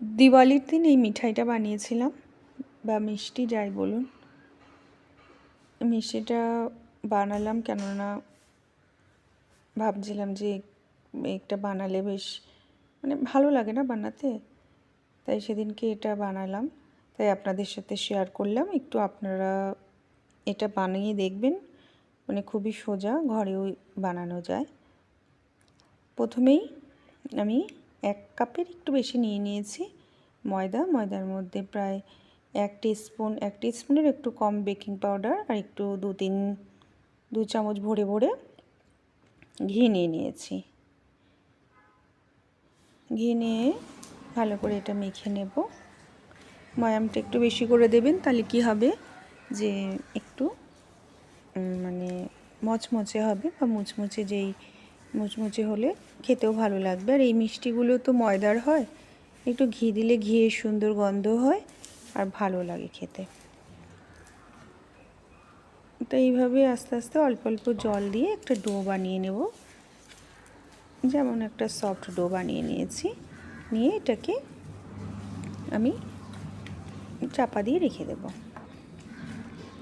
দিওয়ালির দিন এই মিঠাইটা বানিয়েছিলাম, বা মিষ্টি যাই বলুন। মিষ্টিটা বানালাম কেননা ভাবছিলাম যে একটা বানালে বেশ মানে ভালো লাগে না বানাতে, তাই সেদিনকে এটা বানালাম। তাই আপনাদের সাথে শেয়ার করলাম, একটু আপনারা এটা বানিয়ে দেখবেন মানে খুবই সোজা ঘরেও বানানো যায়। প্রথমেই আমি এক কাপের একটু বেশি নিয়ে নিয়েছি। ময়দা, ময়দার মধ্যে প্রায় এক স্পুন এক স্পুনের একটু কম বেকিং পাউডার আর একটু দু তিন, দু চামচ ভরে ভরে ঘি নিয়ে নিয়েছি। ঘি নিয়ে ভালো করে এটা মেখে নেব। ময়ামটা একটু বেশি করে দেবেন, তাহলে কি হবে যে একটু মানে মচমচে হবে বা মুচমুচে যেই মুচমুচে হলে খেতেও ভালো লাগবে। আর এই মিষ্টিগুলো তো ময়দার হয়, একটু ঘি দিলে ঘিয়ের সুন্দর গন্ধ হয় আর ভালো লাগে খেতে। তো এইভাবে আস্তে আস্তে অল্প অল্প জল দিয়ে একটা ডো বানিয়ে নেব। যেমন একটা সফট ডো বানিয়ে নিয়েছি। নিয়ে এটাকে আমি চাপা দিয়ে রেখে দেব।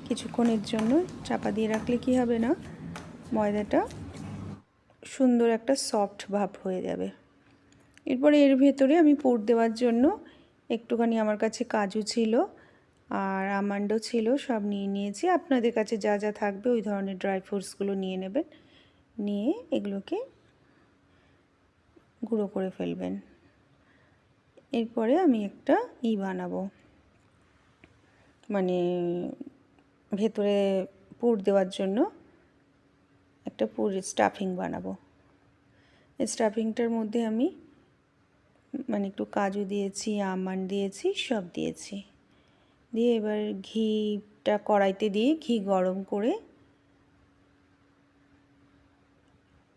কিছুক্ষণের জন্য চাপা দিয়ে রাখলে কি হবে না? ময়দাটা সুন্দর একটা সফট ভাব হয়ে যাবে। এরপরে এর ভেতরে আমি পুর দেওয়ার জন্য একটুখানি আমার কাছে কাজু ছিল আর আমান্ডও ছিল, সব নিয়ে নিয়েছি। আপনাদের কাছে যা যা থাকবে ওই ধরনের ড্রাই ফ্রুটসগুলো নিয়ে নেবেন। নিয়ে এগুলোকে গুঁড়ো করে ফেলবেন। এরপরে আমি একটা ই বানাবো। মানে ভেতরে পুর দেওয়ার জন্য একটা পুর স্টাফিং বানাবো। স্টাফিংটার মধ্যে আমি মানে একটু কাজু দিয়েছি, আমন্ড দিয়েছি, সব দিয়েছি। দিয়ে এবার ঘিটা কড়াইতে দিয়ে ঘি গরম করে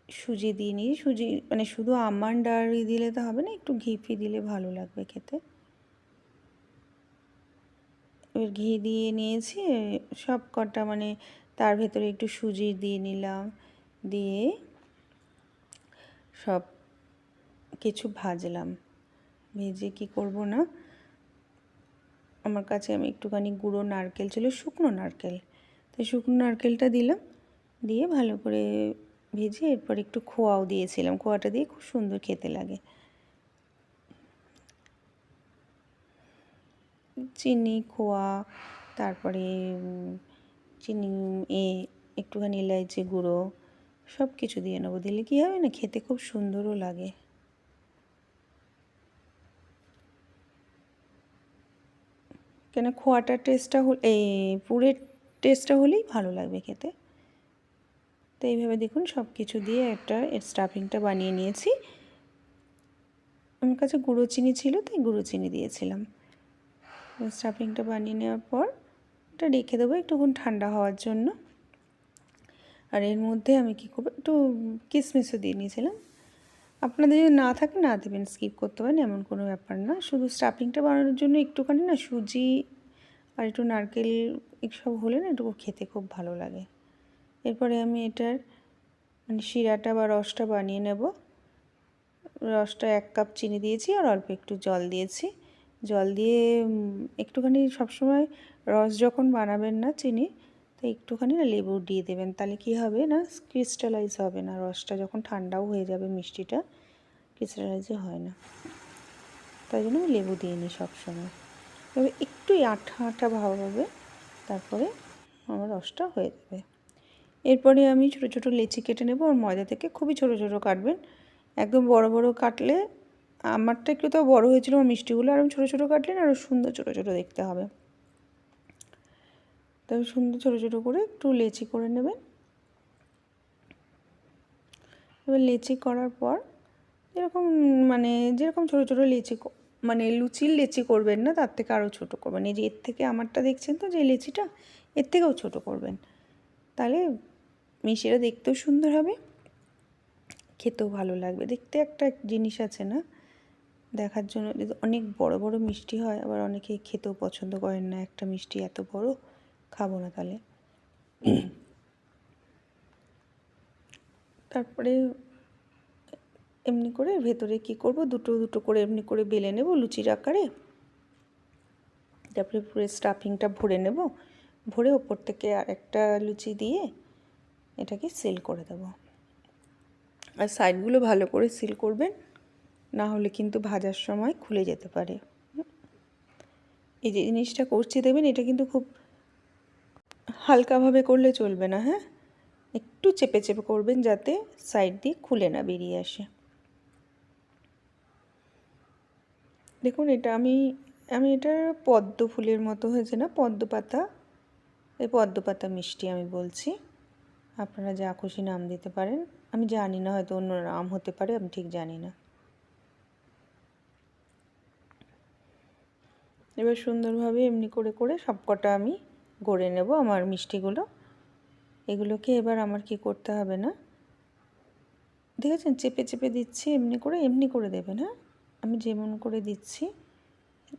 সুজি দিয়ে নিই। সুজি মানে শুধু আমন্ড আর দিলে তো হবে না, একটু ঘি ফি দিলে ভালো লাগবে খেতে। এবার ঘি দিয়ে নিয়েছি, সব কটা মানে তার ভেতরে একটু সুজি দিয়ে নিলাম। দিয়ে সব কিছু ভাজলাম। ভেজে কি করব না? আমার কাছে আমি একটুখানি গুঁড়ো নারকেল ছিল, শুকনো নারকেল। তাই শুকনো নারকেলটা দিলাম, দিয়ে ভালো করে ভেজে এরপর একটু খোয়াও দিয়েছিলাম। খোয়াটা দিয়ে খুব সুন্দর খেতে লাগে। চিনি, খোয়া, তারপরে চিনি, এ, একটুখানি ইলাইচি গুঁড়ো সব কিছু দিয়ে নেব। দিলে কী হবে না? খেতে খুব সুন্দরও লাগে। কেন খোয়াটার টেস্টটা হল, এই পুরের টেস্টটা হলেই ভালো লাগবে খেতে। তো এইভাবে দেখুন সব কিছু দিয়ে একটা স্টাফিংটা বানিয়ে নিয়েছি। আমার কাছে গুঁড়ো চিনি ছিল, তাই গুঁড়ো চিনি দিয়েছিলাম। স্টাফিংটা বানিয়ে নেওয়ার পর, এটা রেখে দেবো একটুক্ষণ ঠান্ডা হওয়ার জন্য। আর এর মধ্যে আমি কী করব? একটু কিশমিশও দিয়ে নিয়েছিলাম। আপনাদের যদি না থাকে না দেবেন স্কিপ করতে পারেন, এমন কোনো ব্যাপার না। শুধু স্টাফিংটা বানানোর জন্য একটুখানি না সুজি আর একটু নারকেল সব হলে না একটু খেতে খুব ভালো লাগে। এরপরে আমি এটার মানে শিরাটা বা রসটা বানিয়ে নেব। রসটা এক কাপ চিনি দিয়েছি আর অল্প একটু জল দিয়েছি। জল দিয়ে একটুখানি সবসময় রস যখন বানাবেন না চিনি তো একটুখানি না লেবু দিয়ে দেবেন। তাহলে কি হবে না ক্রিস্টালাইজ হবে না। রসটা যখন ঠান্ডাও হয়ে যাবে মিষ্টিটা ক্রিস্টালাইজও হয় না। তাই জন্য লেবু দিয়ে নিই সবসময়। এবার একটু আঠা আঠা ভাব হবে, তারপরে আমার রসটা হয়ে যাবে। এরপরে আমি ছোটো ছোটো লেচি কেটে নেব আর ময়দা থেকে খুবই ছোটো ছোটো কাটবেন। একদম বড় বড় কাটলে, আমারটা একটু তো বড় হয়েছিল মিষ্টিগুলো, আর আমি ছোটো ছোটো কাটলেন আরও সুন্দর ছোটো ছোটো দেখতে হবে। তবে সুন্দর ছোটো ছোটো করে একটু লেচি করে নেবেন। এবার লেচি করার পর যেরকম মানে যেরকম ছোটো ছোটো লেচি মানে লুচির লেচি করবেন না, তার থেকে আরও ছোটো করবেন। এই যে এর থেকে আমারটা দেখছেন তো, যে লেচিটা, এর থেকেও ছোটো করবেন। তাহলে মিষ্টিটা দেখতেও সুন্দর হবে, খেতেও ভালো লাগবে। দেখতে একটা জিনিস আছে না, দেখার জন্য অনেক বড় বড় মিষ্টি হয়, আবার অনেকে খেতেও পছন্দ করেন না, একটা মিষ্টি এত বড়। খাব না তাহলে। তারপরে এমনি করে ভেতরে কি করব? দুটো দুটো করে এমনি করে বেলে নেব লুচির আকারে। তারপরে পুরো স্টাফিংটা ভরে নেব। ভরে ওপর থেকে আর একটা লুচি দিয়ে এটাকে সিল করে দেব। আর সাইডগুলো ভালো করে সিল করবেন, না হলে কিন্তু ভাজার সময় খুলে যেতে পারে। এই যে জিনিসটা করছি দেবেন এটা কিন্তু খুব হালকাভাবে করলে চলবে না হ্যাঁ? একটু চেপে চেপে করবেন যাতে সাইড দিয়ে খুলে না বেরিয়ে আসে। দেখুন, এটা আমি আমি এটা পদ্ম ফুলের মতো হয়েছে না? পদ্ম পাতা এই পদ্ম পাতা মিষ্টি আমি বলছি। আপনারা যা খুশি নাম দিতে পারেন। আমি জানি না, হয়তো অন্য নাম হতে পারে, আমি ঠিক জানি না। এবার সুন্দরভাবে এমনি করে করে সবকটা আমি গড়ে নেব আমার মিষ্টিগুলো। এগুলোকে এবার আমার কি করতে হবে না? দেখেছেন? চেপে চেপে দিচ্ছি, এমনি করে এমনি করে দেবেন হ্যাঁ? আমি যেমন করে দিচ্ছি,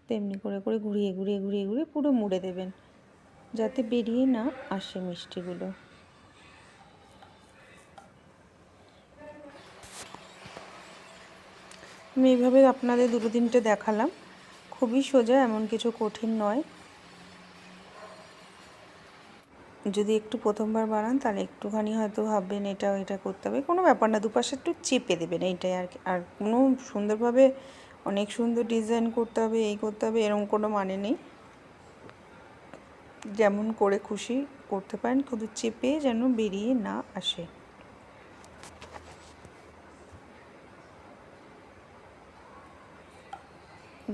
তেমনি করে করে ঘুরিয়ে ঘুরিয়ে ঘুরিয়ে ঘুরিয়ে পুরো মুড়ে দেবেন, যাতে বেরিয়ে না আসে মিষ্টিগুলো। আমি এইভাবে আপনাদের দুটো তিনটে দেখালাম। খুবই সোজা, এমন কিছু কঠিন নয়। যদি একটু প্রথমবার বানান, তাহলে একটুখানি হয়তো ভাববেন এটা এটা করতে হবে। কোনো ব্যাপার না, দুপাশে একটু চেপে দেবেন এইটাই আর আর কোনো সুন্দরভাবে অনেক সুন্দর ডিজাইন করতে হবে, এই করতে হবে, এরকম কোনো মানে নেই। যেমন করে খুশি করতে পারেন, কিন্তু চেপে যেন বেরিয়ে না আসে।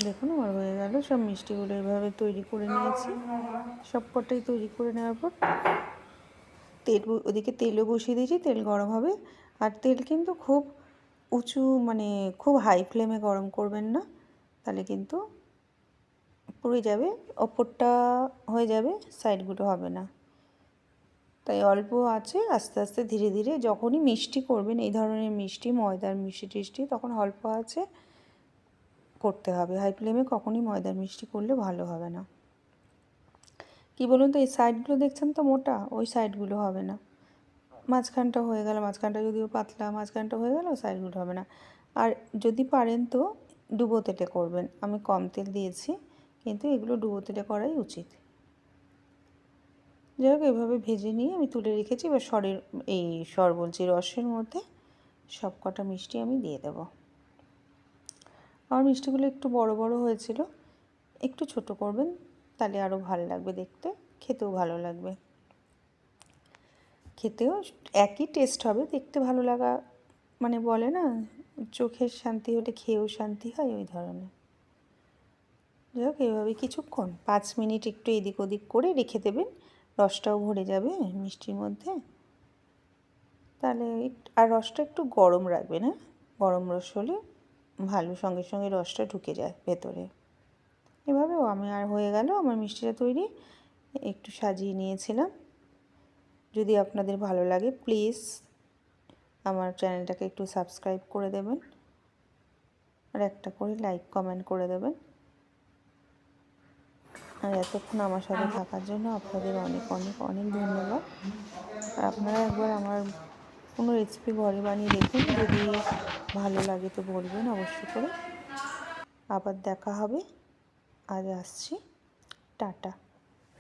দেখুন, আমার হয়ে গেল। সব মিষ্টিগুলো এভাবে তৈরি করে নিয়েছি। সব কটাই তৈরি করে নেওয়ার পর তেল ওদিকে তেলও বসিয়ে দিয়েছি, তেল গরম হবে। আর তেল কিন্তু খুব উঁচু মানে খুব হাই ফ্লেমে গরম করবেন না। তাহলে কিন্তু পুড়ে যাবে ওপরটা হয়ে যাবে সাইডগুলো হবে না। তাই অল্প আছে, আস্তে আস্তে ধীরে ধীরে যখনই মিষ্টি করবেন, এই ধরনের মিষ্টি, ময়দার মিষ্টি টিষ্টি, তখন অল্প আছে। করতে হবে। হাই ফ্লেমে কখনই ময়দার মিষ্টি করলে ভালো হবে না। কি বলুন তো, এই সাইডগুলো দেখছেন তো মোটা? ওই সাইডগুলো হবে না। মাঝখানটা হয়ে গেল, মাঝখানটা যদিও পাতলা, মাঝখানটা হয়ে গেল সাইডগুলো হবে না। আর যদি পারেন তো ডুবো তেলে করবেন। আমি কম তেল দিয়েছি, কিন্তু এগুলো ডুবো তেলে করাই উচিত। যাই হোক, এভাবে ভেজে নিয়ে আমি তুলে রেখেছি। এবার সরের, এই সর বলছি রসের মধ্যে সব কটা মিষ্টি আমি দিয়ে দেবো। আমার মিষ্টিগুলো একটু বড় বড় হয়েছিল, একটু ছোট করবেন, তাহলে আরও ভালো লাগবে দেখতে, খেতেও ভালো লাগবে। খেতেও একই টেস্ট হবে, দেখতে ভালো লাগা মানে বলে না, চোখের শান্তি হলে খেয়েও শান্তি হয় ওই ধরনের। যাই হোক এইভাবে কিছুক্ষণ, পাঁচ মিনিট একটু এদিক ওদিক করে রেখে দেবেন, রসটাও ভরে যাবে মিষ্টির মধ্যে। তাহলে আর রসটা একটু গরম রাখবেন হ্যাঁ? গরম রস হলে ভালো সঙ্গে সঙ্গে রসটা ঢুকে যায় ভেতরে। এভাবেও আমি আর হয়ে গেল আমার মিষ্টিটা তৈরি। একটু সাজিয়ে নিয়েছিলাম। যদি আপনাদের ভালো লাগে প্লিজ আমার চ্যানেলটাকে একটু সাবস্ক্রাইব করে দেবেন। আর একটা করে লাইক, কমেন্ট করে দেবেন। আর এতক্ষণ আমার সাথে থাকার জন্য আপনাদের অনেক অনেক অনেক ধন্যবাদ। আর আপনারা একবার আমার কোনো রেসিপি ঘরে বানিয়ে দেখুন, যদি ভালো লাগে তো বলবেন অবশ্যই করে। আবার দেখা হবে। আজ আসছি। টাটা।